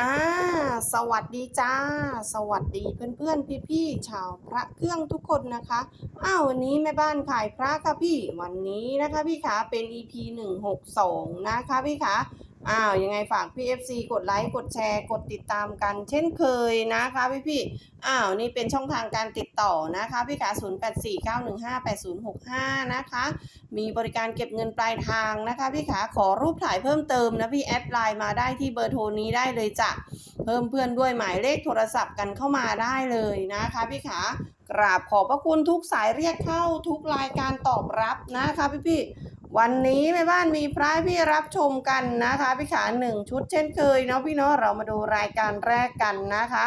อ่า สวัสดีจ้า สวัสดีเพื่อนๆพี่ๆชาวพระเครื่องทุกคนนะคะ อ้าววันนี้แม่บ้านขายพระค่ะพี่ วันนี้นะคะพี่ขาเป็น EP 162นะคะพี่ขา อ้าวยังไงฝากพี่ FC กดไลค์กดแชร์ กดติดตามกัน เช่นเคยนะคะพี่พี่ๆอ้าวนี่เป็นช่องทางการติดต่อนะคะ พี่ขา0849158065 นะคะ มีบริการเก็บเงินปลายทางนะคะพี่ขาขอรูปถ่ายเพิ่มเติมนะพี่แอดไลน์มาได้ที่เบอร์โทรนี้ได้เลยจ้ะเพิ่มเพื่อนด้วยหมายเลขโทรศัพท์กันเข้ามาได้เลยนะคะพี่ขากราบขอบพระคุณทุกสายเรียกเข้าทุกรายการตอบรับนะคะพี่พี่ๆ วันนี้แม่บ้านมีพระพี่รับชมกันนะคะพี่ขาหนึ่งชุดเช่นเคยเนาะพี่เนาะเรามาดูรายการแรกกันนะคะ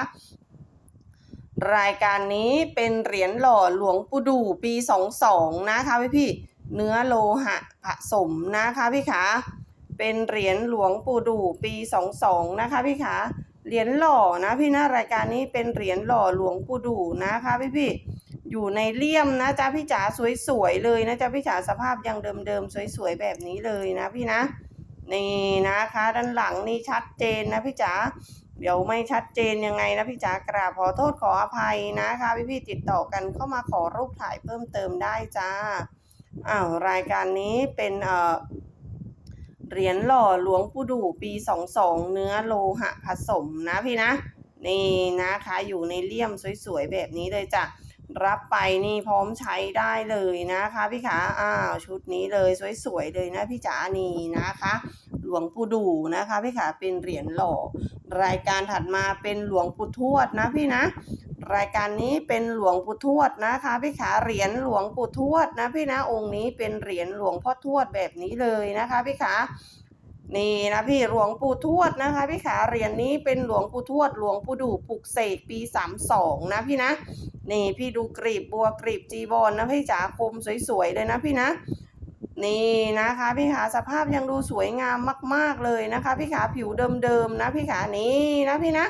รายการนี้เป็นเหรียญหล่อหลวงปู่ดูปี22นะคะพี่พี่เนื้อโลหะผสมนะคะพี่ขาเป็นเหรียญหลวงปู่ดูปี22นะคะพี่ขาเหรียญหล่อนะพี่นะรายการนี้เป็นเหรียญหล่อหลวงปู่ดูนะคะพี่พี่ อยู่ในเลี่ยมนะจ๊ะพี่จ๋าสวยๆเลยนะจ๊ะพี่จ๋าสภาพยังเดิมๆสวยๆแบบนี้เลยนะพี่นะ นี่นะคะ ด้านหลังนี่ชัดเจนนะพี่จ๋าเดี๋ยวไม่ชัดเจนยังไงนะพี่จ๋ากราบขอโทษขออภัยนะคะพี่ๆติดต่อกันเข้ามาขอรูปถ่ายเพิ่มเติมได้จ้าอ้าวรายการนี้เป็นเอ่อเหรียญหล่อหลวงปู่ดูปี 22 เนื้อโลหะผสมนะพี่นะ นี่นะคะอยู่ในเลี่ยมสวยๆแบบนี้เลยจ้ะ รับไปนี่พร้อมใช้ได้เลยนะคะพี่ขาอ้าวชุดนี้เลยสวยๆเลยนะพี่จ๋านี่นะคะ หลวงปู่ดูนะคะพี่ขาเป็นเหรียญหล่อรายการถัดมาเป็นหลวงปู่ทวดนะพี่นะ รายการนี้เป็นหลวงปู่ทวดนะคะพี่ขาเหรียญหลวงปู่ทวดนะพี่นะองค์นี้เป็นเหรียญหลวงพ่อทวดแบบนี้เลยนะคะพี่ขา นี่นะพี่หลวงปู่ทวดนะคะพี่ขาเหรียญนี้เป็นหลวงปู่ทวด หลวงปู่ดูปลุกเสกปี 32 นะพี่นะ นี่พี่ดูกรีบบัวกรีบจีบอลนะพี่จ๋าคมสวยๆเลยนะพี่นะ นี่นะคะพี่ขาสภาพยังดูสวยงามมาก ๆเลยนะคะพี่ขาผิวเดิมๆนะพี่ขานี่นะพี่นะ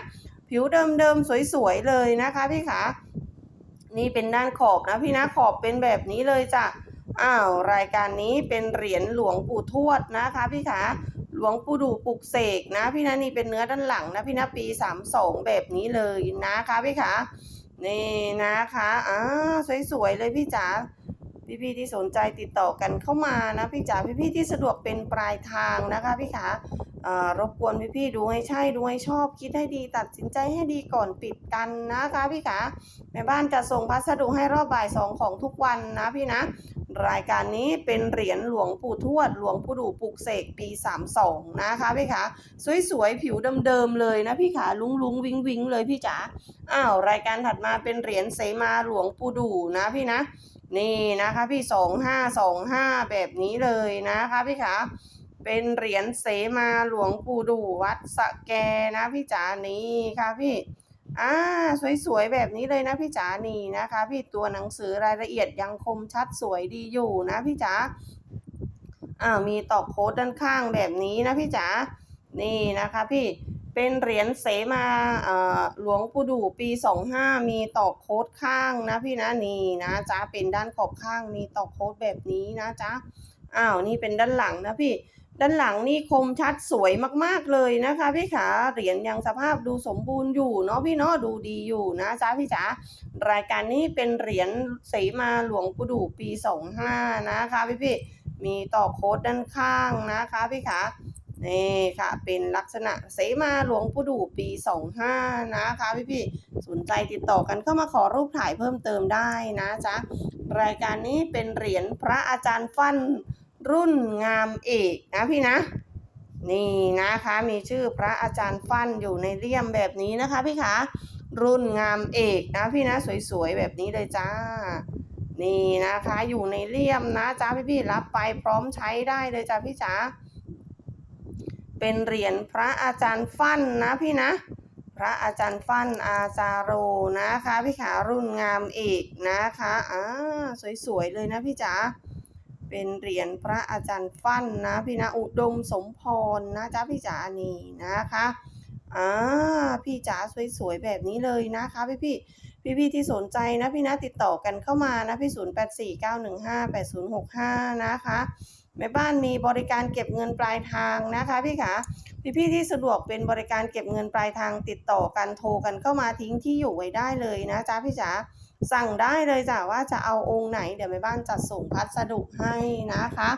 ผิวเดิมๆสวยๆเลยนะคะพี่ขานี่เป็นด้านขอบนะพี่นะขอบเป็นแบบนี้เลยจ้ะอ้าวรายการนี้เป็นเหรียญหลวงปู่ทวดนะคะพี่ขา หลวงปู่ดูปลุกเสกนะ พี่นะนี่เป็นเนื้อด้านหลังนะพี่นะปี32แบบนี้เลยนะคะพี่ขานี่นะคะอ่าสวยๆเลยพี่จ๋าพี่ๆที่สนใจติดต่อกันเข้ามานะพี่จ๋าพี่ๆที่สะดวกเป็นปลายทางนะคะพี่ขาเอ่อรบกวนพี่ๆดูให้ใช่ดูให้ชอบคิดให้ดีตัดสินใจให้ดีก่อนปิดกันนะคะพี่ขาแม่บ้านจะส่งพัสดุให้รอบบ่ายสองของทุกวันนะพี่นะ รายการนี้เป็นเหรียญหลวงปู่ทวด หลวงปู่ดูปลุกเสกปี 32 นะคะพี่ขาสวยๆ ผิวเดิมๆเลยนะพี่ขาลุงลุงวิงวิงเลยพี่จ๋าอ้าวรายการถัดมาเป็นเหรียญเสมาหลวงปู่ดูนะพี่นะ นี่นะคะพี่สองห้าสองห้าแบบนี้เลยนะคะพี่ขาเป็นเหรียญเสมาหลวงปู่ดูวัดสะแกนะพี่จ๋านี่ค่ะพี่ อ่าสวยๆแบบนี้เลยนะพี่จ๋านี่นะคะ พี่ตัวหนังสือรายละเอียดยังคมชัดสวยดีอยู่นะพี่จ๋าอ่ามีตอกโค้ดด้านข้างแบบนี้นะพี่จ๋านี่นะคะพี่เป็นเหรียญเสมาเอ่อหลวงปู่ดูปี 25 มีตอกโค้ดข้างนะพี่นะนี่นะจ๊ะเป็นด้านขอบข้างมีตอกโค้ดแบบนี้นะจ๊ะอ้าวนี่เป็นด้านหลังนะพี่ ด้านหลังนี่คมชัดสวยมากๆเลยนะคะ พี่ขาเหรียญยังสภาพดูสมบูรณ์อยู่เนาะพี่เนาะดูดีอยู่นะจ๊ะพี่จ๋ารายการนี้เป็นเหรียญเสมาหลวงปู่ดูปี 25 นะคะพี่พี่มีต่อโค้ดด้านข้างนะคะพี่ขานี่ค่ะเป็นลักษณะเสมาหลวงปู่ดูปี 25 นะคะพี่ๆสนใจติดต่อกันเข้ามาขอรูปถ่ายเพิ่มเติมได้นะจ๊ะรายการนี้เป็นเหรียญพระอาจารย์ฟั่น รุ่นงามเอกนะพี่นะ นี่นะคะมีชื่อพระอาจารย์ฟั่นอยู่ในเลี่ยมแบบนี้นะคะพี่คะรุ่นงามเอกนะพี่นะสวยๆแบบนี้เลยจ้า นี่นะคะอยู่ในเลี่ยมนะจ้าพี่ๆรับไปพร้อมใช้ได้เลยจ้าพี่จ๋าเป็นเหรียญพระอาจารย์ฟั่นนะพี่นะ พระอาจารย์ฟั่นอาจารโรนะคะ พี่ขารุ่นงามเอกนะคะอ่าสวยๆเลยนะพี่จ๋า เป็นเหรียญพระอาจารย์ฟั่นนะพี่นะอุดมสมพรนะจ๊ะพี่จ๋านี่นะคะอ่าพี่จ๋าสวยๆแบบนี้เลยนะคะพี่พี่พี่พี่ที่สนใจนะพี่นะติดต่อกันเข้ามานะพี่ศูนย์แปดสี่เก้าหนึ่งห้าแปดศูนย์หกห้านะคะแม่บ้านมีบริการเก็บเงินปลายทางนะคะพี่ขาพี่ๆที่สะดวกเป็นบริการเก็บเงินปลายทางติดต่อกันโทรกันเข้ามาทิ้งที่อยู่ไว้ได้เลยนะจ๊ะพี่จ๋า สั่งได้เลยจ้ะว่าจะเอาองค์ไหนเดี๋ยวแม่บ้านจัดส่งพัสดุให้นะคะ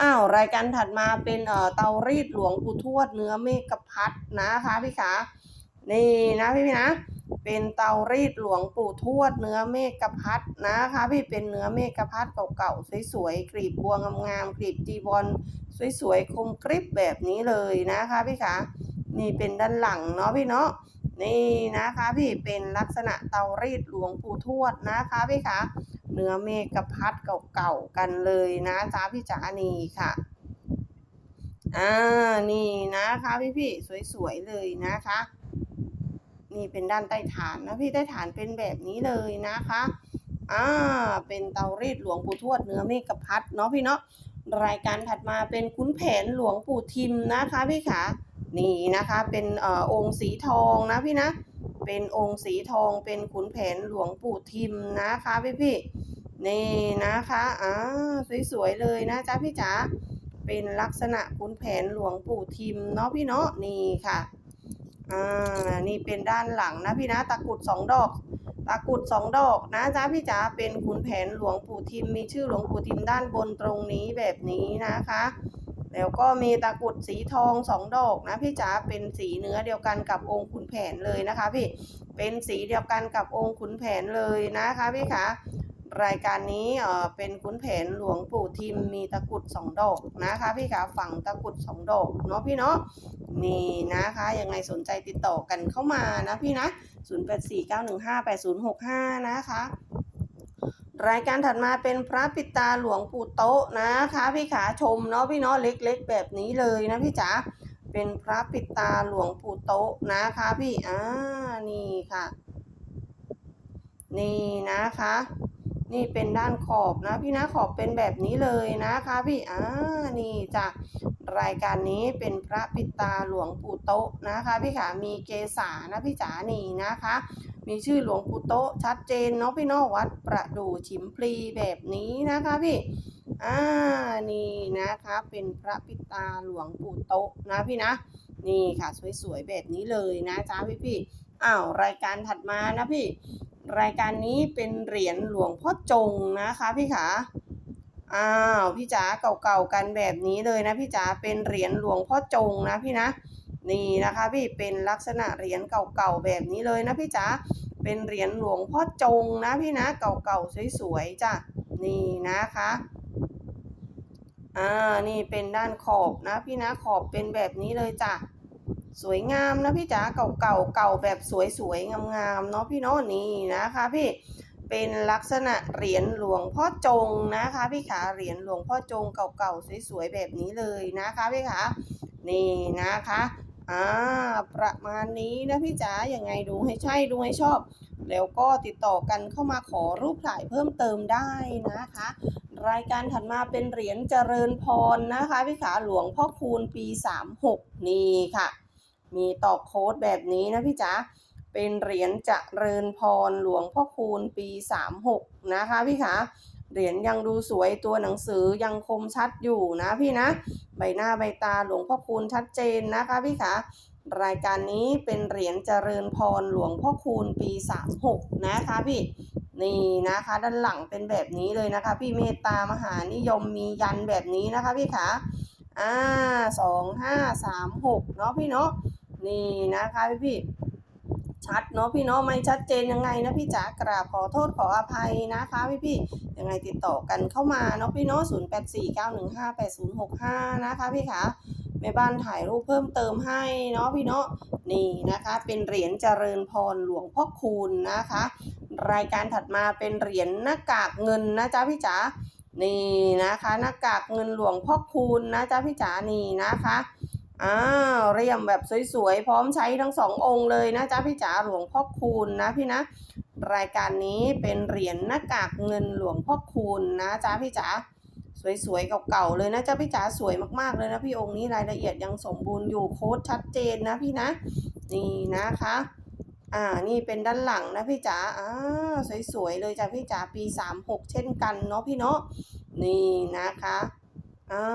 อ้าวรายการถัดมาเป็นเอ่อเตารีดหลวงปู่ทวดเนื้อเมฆพัดนะคะพี่ขานี่นะพี่ๆนะ เป็นเตารีดหลวงปู่ทวดเนื้อเมฆพัดนะคะพี่เป็นเนื้อเมฆพัดเก่าๆสวยๆกรีบบัวงามๆกรีบจีวรสวยๆคมกริบแบบนี้เลยนะคะพี่คะนี่เป็นด้านหลังเนาะพี่เนาะ นี่นะคะพี่เป็นลักษณะเตารีดหลวงปู่ทวดนะคะพี่คะเนื้อเมฆพัดเก่าๆกันเลยนะจ๊ะพี่จ๋านี่ค่ะอ่านี่นะคะพี่พี่ๆสวยๆเลยนะคะ นี่เป็นด้านใต้ฐานนะพี่ใต้ฐานเป็นแบบนี้เลยนะคะอ่าเป็นเตารีดหลวงปู่ทวดเนื้อเมฆพัดเนาะพี่เนาะรายการถัดมาเป็นคุ้นแผนหลวงปู่ทิมนะคะพี่ขา นี่นะคะเป็นอองค์สีทองนะพี่นะ เป็นองค์สีทองเป็นขุนแผนหลวงปู่ทิมนะคะพี่พี่ๆนี่นะคะอ่าสวยๆเลยนะจ๊ะพี่จ๋าเป็นลักษณะขุนแผนหลวงปู่ทิมเนาะพี่เนาะนี่ค่ะอ่านี่เป็นด้านหลังนะพี่นะตะกรุดสองดอกตะกรุดสองดอกนะจ๊ะพี่จ๋าเป็นขุนแผนหลวงปู่ทิมมีชื่อหลวงปู่ทิมด้านบนตรงนี้แบบนี้นะคะ แล้วก็มีตะกรุดสีทองสองดอกนะพี่จ๋าเป็นสีเนื้อเดียวกันกับองค์ขุนแผนเลยนะคะพี่เป็นสีเดียวกันกับองค์ขุนแผนเลยนะคะพี่คะรายการนี้เอ่อเป็นขุนแผนหลวงปู่ทิมมีตะกรุดสองดอกนะคะพี่คะฝั่งตะกรุดสองดอกเนาะพี่เนาะนี่นะคะยังไงสนใจติดต่อกันเข้ามานะพี่นะ 0849158065 นะคะ รายการถัดมาเป็นพระปิตาหลวงปู่โต๊ะนะคะพี่ขาชมเนาะพี่เนาะเล็ก ๆ แบบนี้เลยนะพี่จ๋าเป็นพระปิตาหลวงปู่โต๊ะนะคะพี่อ่านี่ค่ะ นี่นะคะ นี่เป็นด้านขอบนะพี่นะขอบเป็นแบบนี้เลยนะคะ พี่อ่านี่จ้ะรายการนี้เป็นพระปิตาหลวงปู่โต๊ะนะคะ พี่ขามีเกษานะพี่จ๋านี่นะคะ มีชื่อหลวงปู่โตะชัดเจนเนาะพี่เนาะวัดประดู่ฉิมพลีแบบนี้นะคะพี่อ่านี่นะคะเป็นพระปิตาหลวงปู่โตะนะพี่นะนี่ค่ะสวยๆแบบนี้เลยนะจ๊ะพี่พี่อ้าวรายการถัดมานะพี่ รายการนี้เป็นเหรียญหลวงพ่อจงนะคะพี่ขาอ้าวพี่จ๋าเก่าๆกันแบบนี้เลยนะพี่จ๋าเป็นเหรียญหลวงพ่อจงนะพี่นะ นี่นะคะพี่เป็นลักษณะเหรียญเก่าๆแบบนี้เลยนะพี่จ๋าเป็นเหรียญหลวงพ่อจงนะพี่นะเก่าๆสวยๆจ้ะนี่นะคะอ่านี่เป็นด้านขอบนะพี่นะขอบเป็นแบบนี้เลยจ้ะสวยงามนะพี่จ๋าเก่าๆเก่าแบบสวยๆงามๆเนาะพี่เนาะนี่นะคะพี่เป็นลักษณะเหรียญหลวงพ่อจงนะคะพี่ขาเหรียญหลวงพ่อจงเก่าๆสวยๆแบบนี้เลยนะคะพี่ขานี่นะคะ อ่าประมาณนี้นะพี่จ๋าอย่างไงดูให้ใช่ดูให้ชอบ แล้วก็ติดต่อกันเข้ามาขอรูปถ่ายเพิ่มเติมได้นะคะ รายการถัดมาเป็นเหรียญเจริญพรนะคะพี่ขาหลวงพ่อคูณปี 36 นี่ค่ะ มีตอกโค้ดแบบนี้นะพี่จ๋าเป็นเหรียญเจริญพรหลวงพ่อคูณปี 36 นะคะพี่คะ เหรียญยังดูสวยตัวหนังสือยังคมชัดอยู่นะพี่นะ ใบหน้าใบตาหลวงพ่อคูณชัดเจนนะคะพี่คะรายการนี้เป็นเหรียญเจริญพรหลวงพ่อคูณปี 36 นะคะพี่นี่นะคะ ด้านหลังเป็นแบบนี้เลยนะคะ พี่เมตตามหานิยมมียันแบบนี้นะคะพี่คะอ่าสองห้าสามหกเนาะพี่เนาะนี่นะคะพี่พี่ ชัดเนาะพี่เนาะไม่ชัดเจนยังไงนะพี่จ๋ากราบขอโทษขออภัยนะคะพี่พี่ยังไงติดต่อกันเข้ามาเนาะพี่เนาะศูนย์แปดสี่เก้าหนึ่งห้าแปดศูนย์หกห้านะคะพี่คะแม่บ้านถ่ายรูปเพิ่มเติมให้เนาะพี่เนาะนี่นะคะ เป็นเหรียญเจริญพรหลวงพ่อคูณนะคะ รายการถัดมาเป็นเหรียญหน้ากากเงินนะจ๊ะพี่จ๋านี่นะคะหน้ากากเงินหลวงพ่อคูณนะจ๊ะพี่จ๋านี่นะคะ อ้าวเรียมแบบสวยๆ พร้อมใช้ทั้งสององค์เลยนะจ๊ะพี่จ๋าหลวงพ่อคูณนะพี่นะ รายการนี้เป็นเหรียญหน้ากากเงินหลวงพ่อคูณนะจ๊ะพี่จ๋าสวยๆเก่าๆเลยนะจ๊ะพี่จ๋าสวยมากๆเลยนะพี่องค์นี้รายละเอียดยังสมบูรณ์อยู่โค้ดชัดเจนนะพี่นะ นี่นะคะอ่า นี่เป็นด้านหลังนะพี่จ๋า อ่า สวยๆ เลยจ้ะพี่จ๋า ปี 36 เช่นกันเนาะพี่เนาะ นี่นะคะ อ่า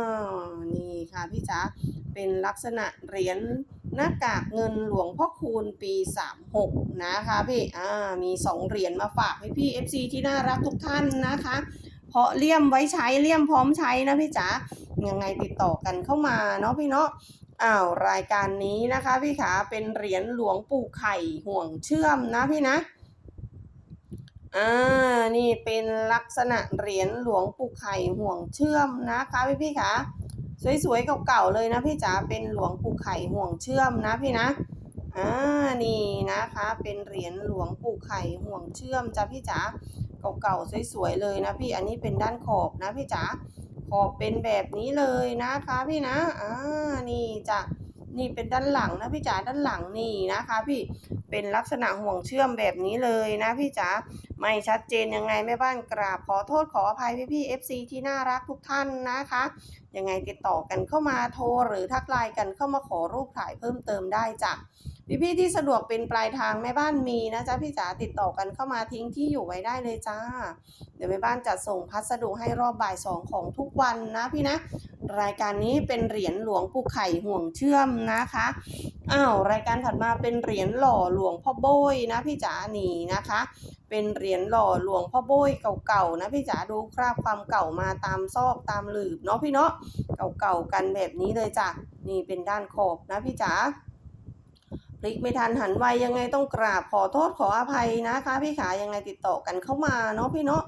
นี่ค่ะพี่จ๋าเป็นลักษณะเหรียญหน้ากากเงินหลวงพ่อคูณปี 36 นะคะพี่อ่ามี 2 เหรียญมาฝากให้พี่ FC ที่น่ารักทุกท่านนะคะเพราะเลี่ยมไว้ใช้เลี่ยมพร้อมใช้นะพี่จ๋ายังไงติดต่อกันเข้ามาเนาะพี่เนาะอ้าวรายการนี้นะคะพี่ขาเป็นเหรียญหลวงปู่ไข่ห่วงเชื่อมนะพี่นะ อ่า นี่เป็นลักษณะเหรียญหลวงปู่ไข่ห่วงเชื่อมนะคะพี่พี่คะสวยๆเก่าๆเลยนะพี่จ๋าเป็นหลวงปู่ไข่ห่วงเชื่อมนะพี่นะอ่านี่นะคะ เป็นเหรียญหลวงปู่ไข่ห่วงเชื่อมจ้ะพี่จ๋าเก่าๆสวยๆเลยนะพี่อันนี้เป็นด้านขอบนะพี่จ๋าขอบเป็นแบบนี้เลยนะคะพี่นะอ่านี่จ้ะนี่เป็นด้านหลังนะพี่จ๋าด้านหลังนี่นะคะ พี่ เป็นลักษณะห่วงเชื่อมแบบนี้เลยนะพี่จ๋าไม่ชัดเจนยังไงแม่บ้านกราบขอโทษขออภัยพี่พี่เอฟซีที่น่ารักทุกท่านนะคะยังไงติดต่อกันเข้ามาโทรหรือทักไลน์กันเข้ามาขอรูปถ่ายเพิ่มเติมได้จ้ะ พี่ๆที่สะดวกเป็นปลายทางแม่บ้านมีนะจ๊ะพี่จ๋าติดต่อกันเข้ามาทิ้งที่อยู่ไว้ได้เลยจ้า เดี๋ยวแม่บ้านจัดส่งพัสดุให้รอบบ่ายสองของทุกวันนะพี่นะ รายการนี้เป็นเหรียญหลวงปู่ไข่ห่วงเชื่อมนะคะอ้าวรายการถัดมาเป็นเหรียญหล่อหลวงพ่อโบยนะพี่จ๋านี่นะคะ เป็นเหรียญหล่อหลวงพ่อโบยเก่าๆนะพี่จ๋าดูคราบความเก่ามาตามซอกตามหลืบเนาะพี่เนาะเก่าๆกันแบบนี้เลยจ้ะนี่เป็นด้านขอบนะพี่จ๋า ลิกไม่ทันหันไวยังไงต้องกราบขอโทษขออภัยนะคะ พี่ขายังไงติดต่อกันเข้ามาเนาะพี่เนาะ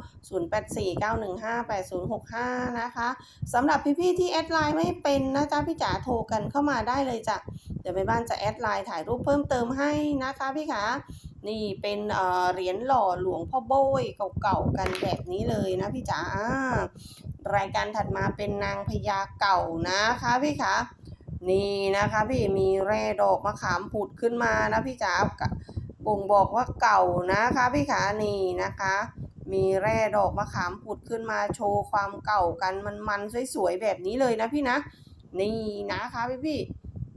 0849158065 นะคะสำหรับพี่ๆที่แอดไลน์ไม่เป็นนะจ๊ะพี่จ๋าโทรกันเข้ามาได้เลยจ้ะเดี๋ยวแม่บ้านจะแอดไลน์ถ่ายรูปเพิ่มเติมให้นะคะพี่ขานี่เป็นเอ่อเหรียญหล่อหลวงพ่อโบยเก่าๆกันแบบนี้เลยนะพี่จ๋ารายการถัดมาเป็นนางพญาเก่านะคะพี่คะ นี่นะคะพี่มีแร่ดอกมะขามผุดขึ้นมานะพี่จ๋ากะบ่งบอกว่าเก่านะคะพี่คะนี่นะคะ มีแร่ดอกมะขามผุดขึ้นมาโชว์ความเก่ากันมันๆสวยๆแบบนี้เลยนะพี่นะ นี่นะคะพี่พี่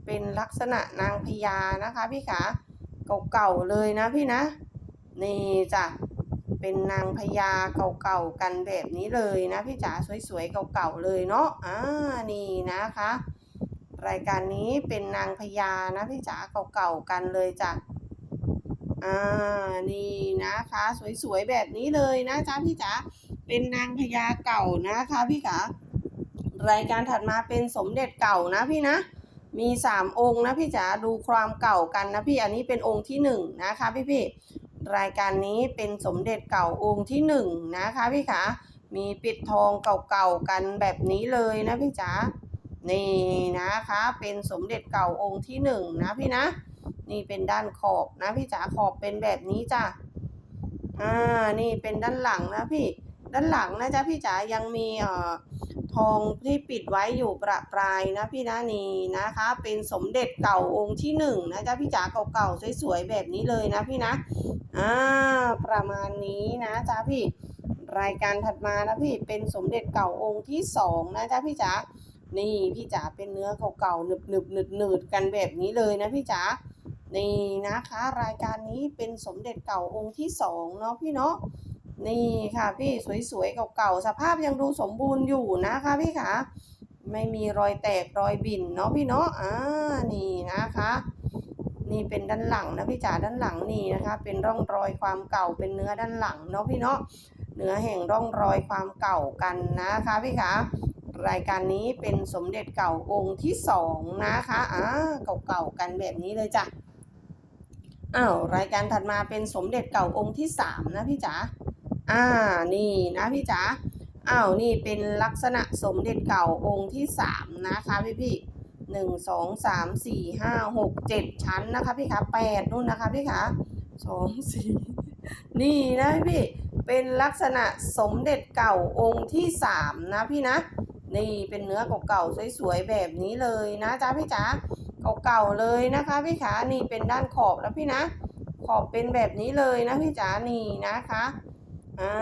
เป็นลักษณะนางพญานะคะพี่คะเก่าๆเลยนะพี่นะ นี่จ้ะเป็นนางพญาเก่าๆกันแบบนี้เลยนะพี่จ๋าสวยๆเก่าๆเลยเนาะอ่านี่นะคะ รายการนี้เป็นนางพญานะพี่จ๋าเก่าๆกันเลยจ้ะอ่านี่นะคะ สวยๆแบบนี้เลยนะจ๊ะพี่จ๋าเป็นนางพญาเก่านะคะพี่จ๋ารายการถัดมาเป็นสมเด็จเก่านะพี่นะ มีสามองค์นะพี่จ๋าดูความเก่ากันนะพี่อันนี้เป็นองค์ที่หนึ่งนะคะพี่พี่รายการนี้เป็นสมเด็จเก่าองค์ที่หนึ่งนะคะพี่ขามีปิดทองเก่าๆกันแบบนี้เลยนะพี่จ๋า นี่นะคะเป็นสมเด็จเก่าองค์ที่หนึ่งนะพี่นะ นี่เป็นด้านขอบนะพี่จ๋าขอบเป็นแบบนี้จ้ะอ่านี่เป็นด้านหลังนะพี่ด้านหลังนะจ๊ะพี่จ๋ายังมีเอ่อทองที่ปิดไว้อยู่ประปรายนะพี่นะนี่นะคะ เป็นสมเด็จเก่าองค์ที่หนึ่งนะจ๊ะพี่จ๋าเก่าๆสวยๆแบบนี้เลยนะพี่นะอ่าประมาณนี้นะจ๊ะพี่รายการถัดมานะพี่เป็นสมเด็จเก่าองค์ที่สองนะจ๊ะพี่จ๋า นี่พี่จ๋าเป็นเนื้อเก่าๆหนึบๆหนืดๆกันแบบนี้เลยนะพี่จ๋านี่นะคะ รายการนี้เป็นสมเด็จเก่าองค์ที่สองเนาะพี่เนาะนี่ค่ะพี่สวยๆเก่าๆสภาพยังดูสมบูรณ์อยู่นะคะพี่คะไม่มีรอยแตกรอยบิ่นเนาะพี่เนาะอ่านี่นะคะ นี่เป็นด้านหลังนะพี่จ๋าด้านหลังนี่นะคะ เป็นร่องรอยความเก่าเป็นเนื้อด้านหลังเนาะพี่เนาะเนื้อแห่งร่องรอยความเก่ากันนะคะพี่คะ รายการนี้เป็นสมเด็จเก่าองค์ที่สองนะคะอ่าเก่าๆกันแบบนี้เลยจ้ะอ้าวรายการถัดมาเป็นสมเด็จเก่าองค์ที่สามนะพี่จ๋าอ่านี่นะพี่จ๋าอ้าวนี่เป็นลักษณะสมเด็จเก่าองค์ที่สามนะคะพี่พี่หนึ่งสองสามสี่ห้าหกเจ็ดชั้นนะคะพี่คะแปดนู่นนะคะพี่คะสองสี่นี่นะพี่พี่เป็นลักษณะสมเด็จเก่าองค์ที่สามนะพี่นะ นี่เป็นเนื้อเก่าๆสวยๆแบบนี้เลยนะจ๊ะพี่จ๋าเก่าๆเลยนะคะ พี่ขานี่เป็นด้านขอบแล้วพี่นะ ขอบเป็นแบบนี้เลยนะพี่จ๋านี่นะคะอ่า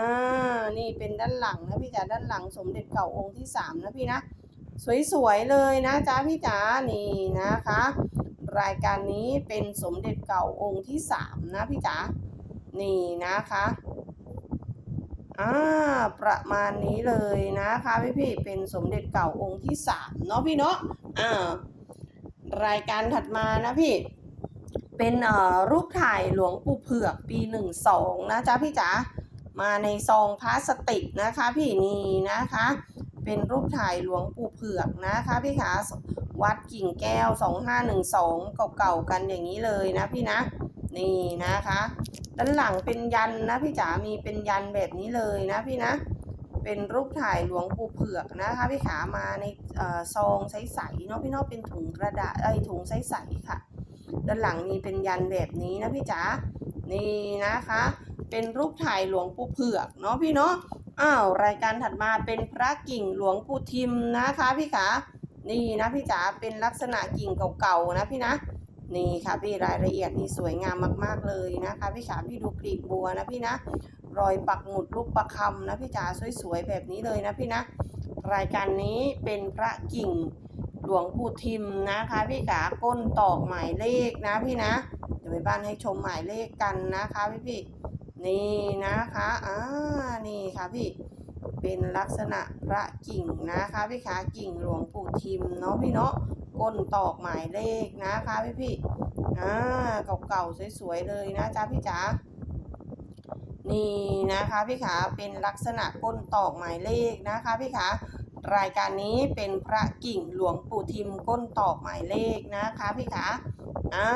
นี่เป็นด้านหลังนะพี่จ๋าด้านหลังสมเด็จเก่าองค์ที่สามนะพี่นะสวยๆเลยนะจ๊ะพี่จ๋านี่นะคะ รายการนี้เป็นสมเด็จเก่าองค์ที่สามนะพี่จ๋านี่นะคะ อ่าประมาณนี้เลยนะคะพี่พี่เป็นสมเด็จเก่าองค์ที่สามเนาะพี่เนาะอ่ารายการถัดมานะพี่ เป็นเอ่อรูปถ่ายหลวงปู่เผือกปีหนึ่งสองนะจ๊ะพี่จ๋ามาในซองพลาสติกนะคะ พี่นี่นะคะ เป็นรูปถ่ายหลวงปู่เผือกนะคะพี่ขาวัดกิ่งแก้ว 2512 เก่าๆกันอย่างนี้เลยนะพี่นะ นี่นะคะ ด้านหลังเป็นยันนะพี่จ๋ามีเป็นยันแบบนี้เลยนะพี่นะเป็นรูปถ่ายหลวงปู่เผือกนะคะพี่ขามาในเออซองใสๆเนาะพี่เนาะเป็นถุงกระดาษไอถุงใสๆค่ะ ด้านหลังมีเป็นยันแบบนี้นะพี่จ๋านี่นะคะ เป็นรูปถ่ายหลวงปู่เผือกเนาะพี่เนาะอ้าวรายการถัดมาเป็นพระกิ่งหลวงปู่ทิมนะคะพี่ขานี่นะพี่จ๋าเป็นลักษณะกิ่งเก่าๆนะพี่นะ นี่ค่ะพี่รายละเอียดนี่สวยงามมาก ๆเลยนะคะพี่ขาพี่ดูกลีบบัวนะพี่นะ รอยปักหมุดลูกประคำนะพี่จ๋าสวยๆแบบนี้เลยนะพี่นะ รายการนี้เป็นพระกิ่งหลวงปู่ทิมนะคะ พี่ขาก้นตอกหมายเลขนะพี่นะเดี๋ยวไปบ้านให้ชมหมายเลขกันนะคะพี่พี่นี่นะคะอ่านี่ค่ะพี่เป็นลักษณะพระกิ่งนะคะพี่ขากิ่งหลวงปู่ทิมเนาะพี่เนาะ ก้นตอกหมายเลขนะคะพี่พี่ๆอ่าเก่าๆสวยๆเลยนะจ๊ะพี่จ๋านี่นะคะพี่ขาเป็นลักษณะก้นตอกหมายเลขนะคะพี่ขารายการนี้เป็นพระกิ่งหลวงปู่ทิมก้นตอกหมายเลขนะคะพี่ขาอ่า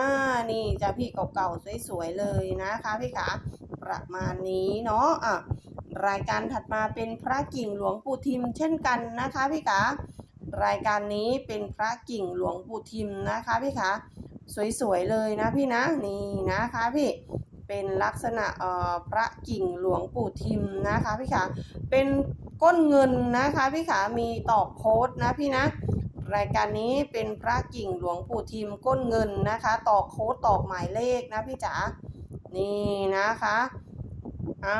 นี่จ้ะพี่เก่าๆสวยๆเลยนะคะพี่ขาประมาณนี้เนาะอะรายการถัดมาเป็นพระกิ่งหลวงปู่ทิมเช่นกันนะคะพี่ขา รายการนี้เป็นพระกิ่งหลวงปู่ทิมนะคะพี่ขาสวยๆเลยนะพี่นะนี่นะคะพี่เป็นลักษณะเอ่อพระกิ่งหลวงปู่ทิมนะคะพี่ขาเป็นก้นเงินนะคะพี่ขามีตอกโค้ดนะพี่นะรายการนี้เป็นพระกิ่งหลวงปู่ทิมก้นเงินนะคะ ตอกโค้ดตอกหมายเลขนะพี่จ๋านี่นะคะ อ้า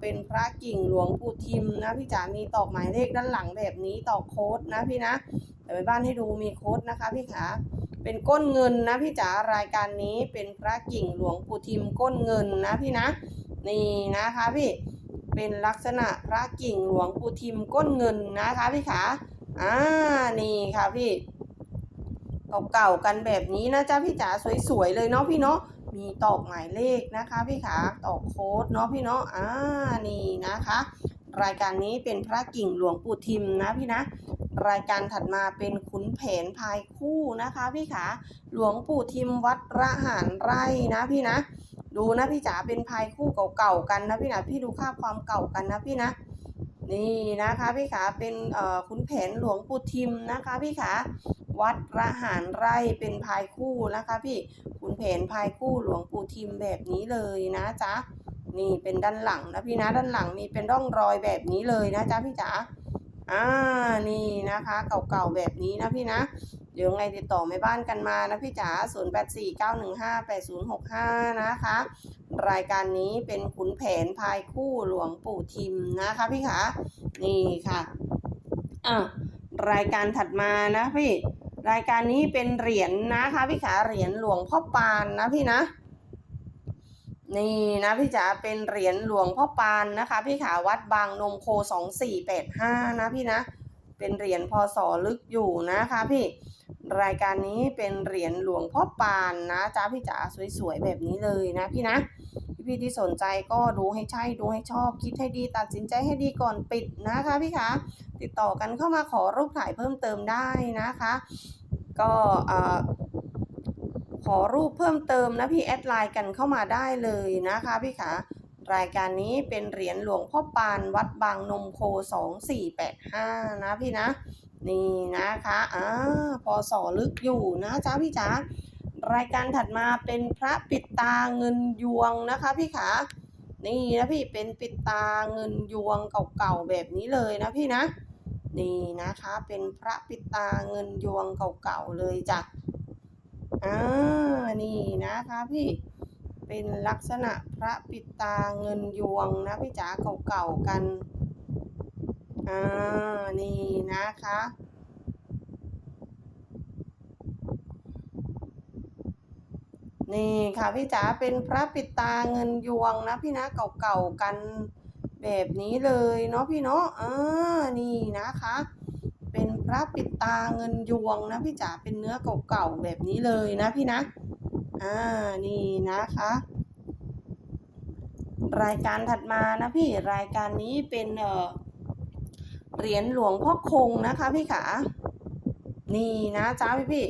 เป็นพระกิ่งหลวงปู่ทิมนะพี่จ๋ามีตอกหมายเลขด้านหลังแบบนี้ตอกโค้ดนะพี่นะเดี๋ยวไปบ้านให้ดูมีโค้ดนะคะพี่ขาเป็นก้นเงินนะพี่จ๋ารายการนี้เป็นพระกิ่งหลวงปู่ทิมก้นเงินนะพี่นะ นี่นะคะพี่เป็นลักษณะพระกิ่งหลวงปู่ทิมก้นเงินนะคะพี่ขาอ่านี่ค่ะพี่เก่าๆกันแบบนี้นะจ๊ะพี่จ๋าสวยๆเลยเนาะพี่เนาะ มีตอกหมายเลขนะคะพี่ขาตอกโค้ดเนาะพี่เนาะอ่านี่นะคะ รายการนี้เป็นพระกิ่งหลวงปู่ทิมนะพี่นะ รายการถัดมาเป็นขุนแผนพายคู่นะคะพี่ขาหลวงปู่ทิมวัดระหารไร่นะพี่นะ ดูนะพี่จ๋าเป็นพายคู่เก่าๆกันนะพี่นะพี่ดูค่าความเก่ากันนะพี่นะนี่นะคะพี่ขาเป็นขุนแผนหลวงปู่ทิมนะคะพี่ขาวัดระหารไร่เป็นพายคู่นะคะพี่ แผนพายคู่หลวงปู่ทิมแบบนี้เลยนะจ๊ะนี่เป็นด้านหลังนะพี่นะด้านหลังมีเป็นร่องรอยแบบนี้เลยนะจ๊ะพี่จ๋าอ่านี่นะคะ เก่าๆแบบนี้นะพี่นะเดี๋ยวไงติดต่อแม่บ้านกันมานะพี่จ๋า0 8 4 9 1 5 8 0 6 5 นะคะ รายการนี้เป็นขุนแผนพายคู่หลวงปู่ทิมนะคะพี่ขานี่ค่ะอะรายการถัดมานะพี่ รายการนี้เป็นเหรียญนะคะพี่ขาเหรียญหลวงพ่อปานนะพี่นะ นี่นะพี่จ๋าเป็นเหรียญหลวงพ่อปานนะคะ พี่ขาวัดบางนมโคสองสี่แปดห้านะพี่นะ เป็นเหรียญพศลึกอยู่นะคะพี่รายการนี้เป็นเหรียญหลวงพ่อปานนะจ้าพี่จ๋าสวยๆแบบนี้เลยนะพี่นะพี่ที่สนใจก็ดูให้ใช่ดูให้ชอบ คิดให้ดีตัดสินใจให้ดีก่อนปิดนะคะพี่คะติดต่อกันเข้ามาขอรูปถ่ายเพิ่มเติมได้นะคะ ก็ขอรูปเพิ่มเติมนะพี่แอดไลน์กันเข้ามาได้เลยนะคะพี่ขารายการนี้เป็นเหรียญหลวงพ่อปานวัดบางนมโค 2485 นะพี่นะ นี่นะคะอ่าพอสอลึกอยู่นะจ้าพี่จ๋ารายการถัดมาเป็นพระปิดตาเงินยวงนะคะพี่ขานี่นะพี่เป็นปิดตาเงินยวงเก่าๆแบบนี้เลยนะพี่นะ นี่นะคะ เป็นพระปิตาเงินยวงเก่าๆเลยจ้ะอ่านี่นะคะพี่เป็นลักษณะพระปิตาเงินยวงนะพี่จ๋าเก่าๆกันอ่านี่นะคะนี่ค่ะพี่จ๋าเป็นพระปิตาเงินยวงนะพี่นะเก่าๆกัน แบบนี้เลยเนาะพี่เนาะอ่านี่นะคะ เป็นพระปิดตาเงินยวงนะพี่จ๋าเป็นเนื้อเก่าๆแบบนี้เลยนะพี่นะอ่านี่นะคะ รายการถัดมานะพี่รายการนี้เป็นเอ่อเหรียญหลวงพ่อคงนะคะพี่ขานี่นะจ้าพี่พี่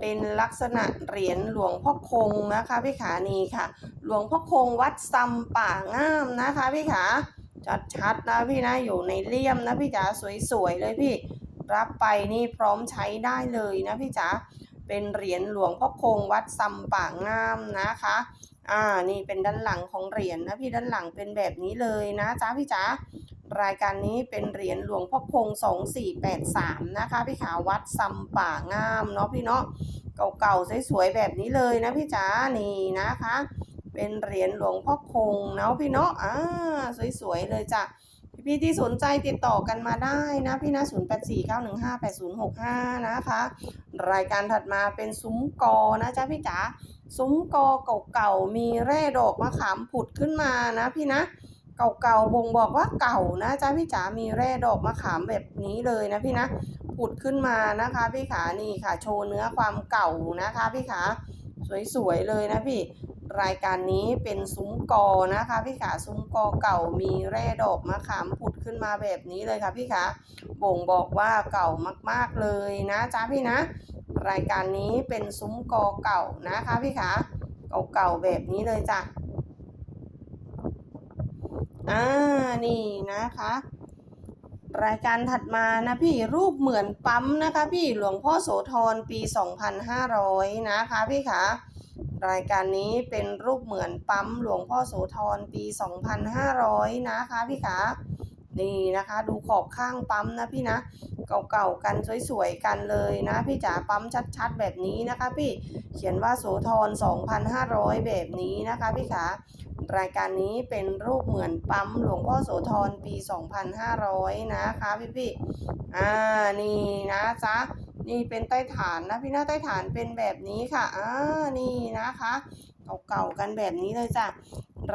เป็นลักษณะเหรียญหลวงพ่อคงนะคะพี่ขานี่ค่ะ หลวงพ่อคงวัดซำป่างามนะคะพี่ขา ชัดๆนะพี่นะอยู่ในเลี่ยมนะพี่จ๋าสวยๆเลยพี่ รับไปนี่พร้อมใช้ได้เลยนะพี่จ๋าเป็นเหรียญหลวงพ่อคงวัดซำป่างามนะคะ อ่า นี่เป็นด้านหลังของเหรียญนะพี่ด้านหลังเป็นแบบนี้เลยนะจ้าพี่จ๋ารายการนี้เป็นเหรียญหลวงพ่อคง 2483 นะคะ พี่ขาวัดซำป่างามเนาะพี่เนาะเก่าๆสวยๆแบบนี้เลยนะพี่จ๋านี่นะคะ เป็นเหรียญหลวงพ่อคงเนาะพี่เนาะอ่าสวยๆเลยจ้ะพี่ๆที่สนใจติดต่อกันมาได้นะพี่นะ 0849158065 นะคะ รายการถัดมาเป็นซุ้มกอนะจ๊ะพี่จ๋าซุ้มกอเก่าๆมีแร่ดอกมะขามผุดขึ้นมานะพี่นะ เก่าๆบ่งบอกว่าเก่านะจ๊ะพี่จ๋ามีแร่ดอกมะขามแบบนี้เลยนะพี่นะผุดขึ้นมานะคะ พี่ขานี่ค่ะ โชว์เนื้อความเก่านะคะ พี่ขาสวยๆเลยนะพี่ รายการนี้เป็นซุ้มกอนะคะพี่ขาซุ้มกอเก่ามีแร่ดอกมะขามผุดขึ้นมาแบบนี้เลยค่ะพี่ขาบ่งบอกว่าเก่ามากๆเลยนะจ๊ะพี่นะ รายการนี้เป็นซุ้มกอเก่านะคะพี่ขาเก่าๆแบบนี้เลยจ้ะอ่านี่นะคะรายการถัดมานะพี่รูปเหมือนปั๊มนะคะพี่หลวงพ่อโสธรปี 2500 นะคะพี่ขา รายการนี้เป็นรูปเหมือนปั๊มหลวงพ่อโสธรปี 2500 นะคะพี่ขานี่นะคะดูขอบข้างปั๊มนะพี่นะ เก่าๆกันสวยๆกันเลยนะพี่จ๋าปั๊มชัดๆแบบนี้นะคะพี่เขียนว่าโสธร2,500 แบบนี้นะคะพี่ขารายการนี้เป็นรูปเหมือนปั๊มหลวงพ่อโสธรปี 2,500 นะคะพี่พี่ๆอ่านี่นะจ๊ะ นี่เป็นใต้ฐานนะพี่หน้าใต้ฐานเป็นแบบนี้ค่ะอ่านี่นะคะเก่าๆกันแบบนี้เลยจ้ะ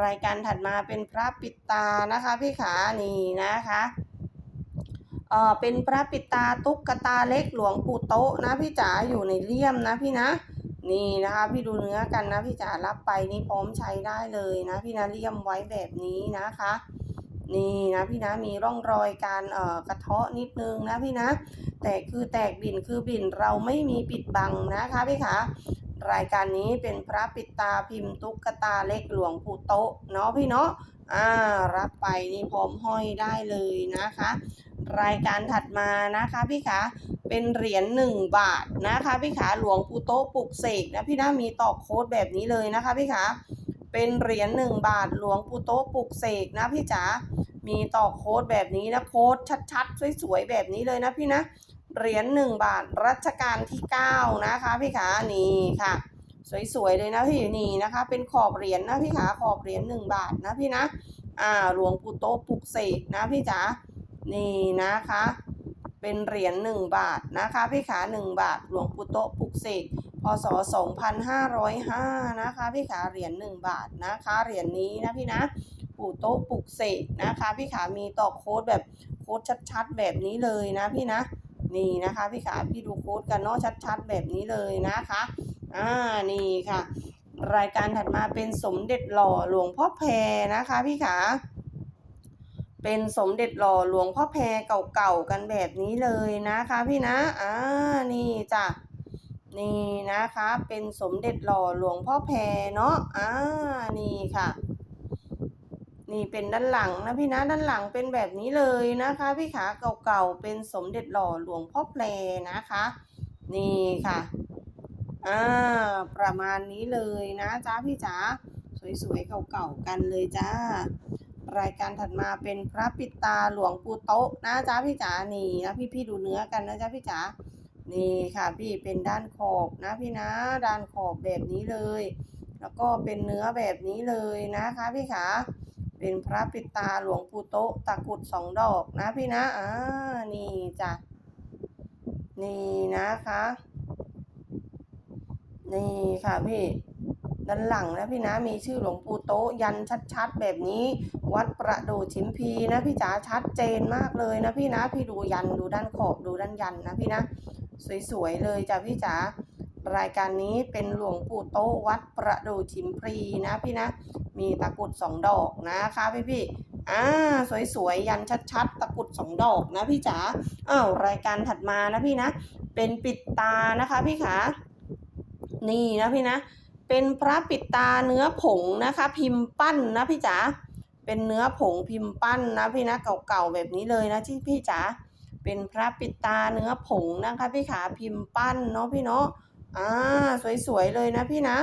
รายการถัดมาเป็นพระปิดตานะคะพี่ขานี่นะคะเอ่อเป็นพระปิดตาตุ๊กตาเล็กหลวงปู่โต๊ะนะพี่จ๋าอยู่ในเลี่ยมนะพี่นะนี่นะคะพี่ดูเนื้อกันนะพี่จ๋ารับไปนี่พร้อมใช้ได้เลยนะพี่นะเลี่ยมไว้แบบนี้นะคะ นี่นะพี่นะมีร่องรอยการเอ่อกระเทาะนิดนึงนะพี่นะ แต่คือแตกบิ่นคือบิ่นเราไม่มีปิดบังนะคะพี่คะรายการนี้เป็นพระปิดตาพิมพ์ตุ๊กตาเล็กหลวงปู่โตะเนาะพี่เนาะอ่ารับไปนี่พร้อมห้อยได้เลยนะคะ รายการถัดมานะคะพี่ขาเป็นเหรียญหนึ่งบาทนะคะพี่ขาหลวงปู่โตะปลุกเสกนะพี่นะมีตอกโค้ดแบบนี้เลยนะคะพี่ขา เป็นเหรียญหนึ่งบาทหลวงปู่โต๊ะปลุกเสกนะพี่จ๋า มีต่อโค้ดแบบนี้นะโค้ดชัดๆ สวยๆ แบบนี้เลยนะพี่นะ เหรียญหนึ่งบาทรัชกาลที่เก้านะคะพี่ขานี่ค่ะ สวยๆ เลยนะพี่นี่นะคะ เป็นขอบเหรียญนะพี่ขาขอบเหรียญหนึ่งบาทนะพี่นะ อ่าหลวงปู่โต๊ะปลุกเสกนะพี่จ๋า นี่นะคะ เป็นเหรียญหนึ่งบาทนะคะพี่ขาหนึ่งบาทหลวงปู่โตะปลุกเสก พศ2505นะคะพี่ขาเหรียญหนึ่งบาทนะคะเหรียญนี้นะพี่นะปู่โตะปลุกเสกนะคะพี่ขามีต่อโค้ดแบบโค้ดชัดๆ แบบนี้เลยนะพี่นะนี่นะคะพี่ขาพี่ดูโค้ดกันเนาะชัดๆ แบบนี้เลยนะคะอ่านี่ค่ะ รายการถัดมาเป็นสมเด็จหล่อหลวงพ่อแพรนะคะพี่ขาเป็นสมเด็จหล่อหลวงพ่อแพรเก่าๆกันแบบนี้เลยนะคะพี่นะอ่านี่จ้ะ นี่นะคะ เป็นสมเด็จหล่อหลวงพ่อแพรเนาะอ่านี่ค่ะ นี่เป็นด้านหลังนะพี่นะด้านหลังเป็นแบบนี้เลยนะคะ พี่ขาเก่าๆเป็นสมเด็จหล่อหลวงพ่อแพรนะคะ นี่ค่ะอ่าประมาณนี้เลยนะจ้าพี่จ๋าสวยๆเก่าๆกันเลยจ้ารายการถัดมาเป็นพระปิดตาหลวงปู่โต๊ะนะจ๊ะพี่จ๋านี่นะพี่ๆดูเนื้อกันนะจ๊ะพี่จ๋า นี่ค่ะพี่เป็นด้านขอบนะพี่นะด้านขอบแบบนี้เลย แล้วก็เป็นเนื้อแบบนี้เลยนะคะพี่ขาเป็นพระปิดตาหลวงปู่โตะตะกุดสองดอกนะพี่นะอ่านี่จ้ะนี่นะคะ นี่ค่ะพี่ด้านหลังนะพี่นะมีชื่อหลวงปู่โตะยันชัดๆ แบบนี้ วัดประดู่ชิมพีนะพี่จ๋าชัดเจนมากเลยนะพี่นะ พี่ดูยันดูด้านขอบดูด้านยันนะพี่นะ สวยๆเลยจ้ะพี่จ๋ารายการนี้เป็นหลวงปู่โตวัดประดูชิมพรีนะพี่นะ มีตะกุดสองดอกนะคะพี่พี่ๆอ่าสวยๆยันชัดๆ ตะกุดสองดอกนะพี่จ๋าอ้าวรายการถัดมานะพี่นะ เป็นปิดตานะคะพี่ขานี่นะพี่นะ เป็นพระปิดตาเนื้อผงนะคะ พิมพ์ปั้นนะพี่จ๋าเป็นเนื้อผงพิมพ์ปั้นนะพี่นะเก่าๆแบบนี้เลยนะที่พี่จ๋า เป็นพระปิดตาเนื้อผงนะคะพี่ขาพิมพ์ปั้นเนาะพี่เนาะอ่าสวยๆเลยนะพี่นะ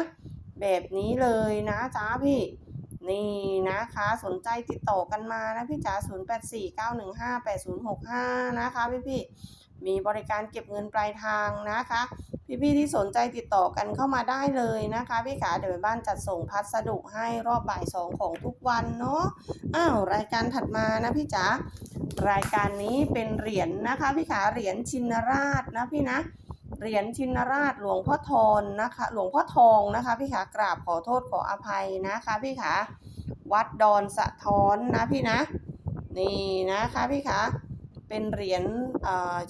แบบนี้เลยนะจ้าพี่ นี่นะคะสนใจติดต่อกันมานะพี่จ๋า0849158065 นะคะพี่พี่ มีบริการเก็บเงินปลายทางนะคะ พี่ๆที่สนใจติดต่อกันเข้ามาได้เลยนะคะ พี่ขาเดี๋ยวบ้านจัดส่งพัสดุให้รอบบ่ายสองของทุกวันเนาะอ้าวรายการถัดมานะพี่จ๋ารายการนี้เป็นเหรียญนะคะ พี่ขาเหรียญชินราชนะพี่นะเหรียญชินราชหลวงพ่อทอนนะคะ หลวงพ่อทองนะคะ พี่ขากราบขอโทษขออภัยนะคะ พี่ขาวัดดอนสะท้อนนะพี่นะ นี่นะคะพี่ขา เป็นเหรียญ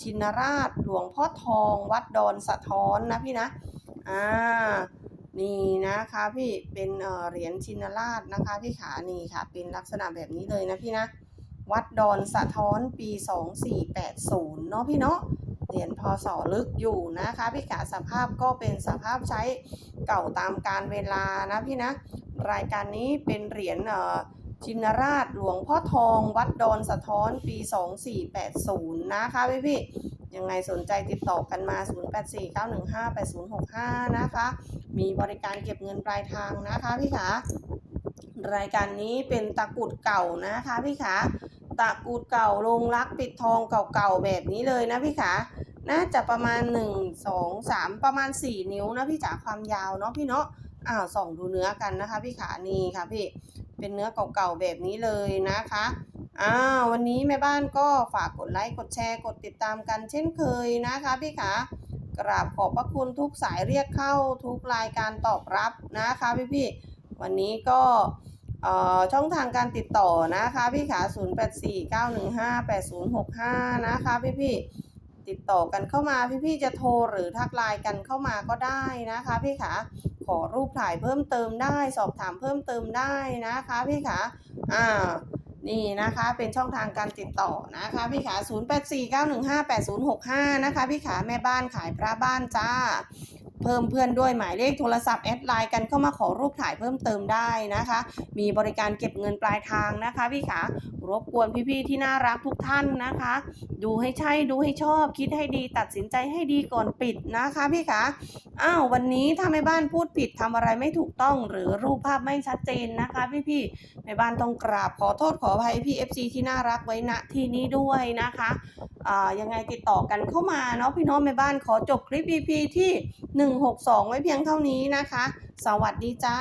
ชินราชหลวงพ่อทอง วัดดอนสะท้อนนะพี่นะ อ่า นี่นะคะพี่เป็นเหรียญชินราชนะคะพี่ขานี่ค่ะ เป็นลักษณะแบบนี้เลยนะพี่นะ วัดดอนสะท้อนปี 2480 เนาะพี่เนาะเหรียญพศลึกอยู่นะคะพี่ขาสภาพก็เป็นสภาพใช้เก่าตามการเวลานะพี่นะ รายการนี้เป็นเหรียญ ชินราชหลวงพ่อทองวัดดอนสะท้อนปี 2480 นะคะพี่พี่ยังไงสนใจติดต่อกันมา 0849158065 นะคะ มีบริการเก็บเงินปลายทางนะคะพี่ขารายการนี้เป็นตะกุดเก่านะคะพี่ขาตะกรุดเก่าลงรักปิดทองเก่าๆแบบนี้เลยนะพี่ขาน่าจะประมาณ 1 2 3 ประมาณ 4 นิ้วนะพี่จ๋าความยาวเนาะพี่เนาะอ้าวส่องดูเนื้อกันนะคะพี่ขานี่ค่ะพี่ เป็นเนื้อเก่าๆแบบนี้เลยนะคะอ้าววันนี้แม่บ้านก็ฝากกดไลค์กดแชร์กดติดตามกันเช่นเคยนะคะพี่ขากราบขอบพระคุณทุกสายเรียกเข้าทุกรายการตอบรับนะคะพี่ๆวันนี้ก็เอ่อช่องทางการติดต่อนะคะพี่ขา 0849158065 นะคะพี่ๆติดต่อกันเข้ามาพี่ๆจะโทรหรือทักไลน์กันเข้ามาก็ได้นะคะพี่ขา ขอรูปถ่ายเพิ่มเติมได้ สอบถามเพิ่มเติมได้นะคะพี่ขาอ่านี่นะคะเป็นช่องทางการติดต่อนะคะพี่ขา 0849158065 นะคะพี่ขาแม่บ้านขายพระบ้านจ้า เพิ่มเพื่อนด้วยหมายเลขโทรศัพท์แอดไลน์กันเข้ามาขอรูปถ่ายเพิ่มเติมได้นะคะ มีบริการเก็บเงินปลายทางนะคะพี่ขารบกวนพี่ๆที่น่ารักทุกท่านนะคะ ดูให้ใช่ดูให้ชอบคิดให้ดีตัดสินใจให้ดีก่อนปิดนะคะพี่ขาอ้าววันนี้ถ้าแม่บ้านพูดผิดทำอะไรไม่ถูกต้อง หรือรูปภาพไม่ชัดเจนนะคะพี่ๆแม่บ้านต้องกราบขอโทษขออภัยพี่ FC ที่น่ารักไว้ณที่นี้ด้วยนะคะอ่ายังไงติดต่อกันเข้ามาเนาะพี่น้องแม่บ้านขอจบคลิป EP ที่162 ไว้เพียงเท่านี้นะคะ สวัสดีจ้า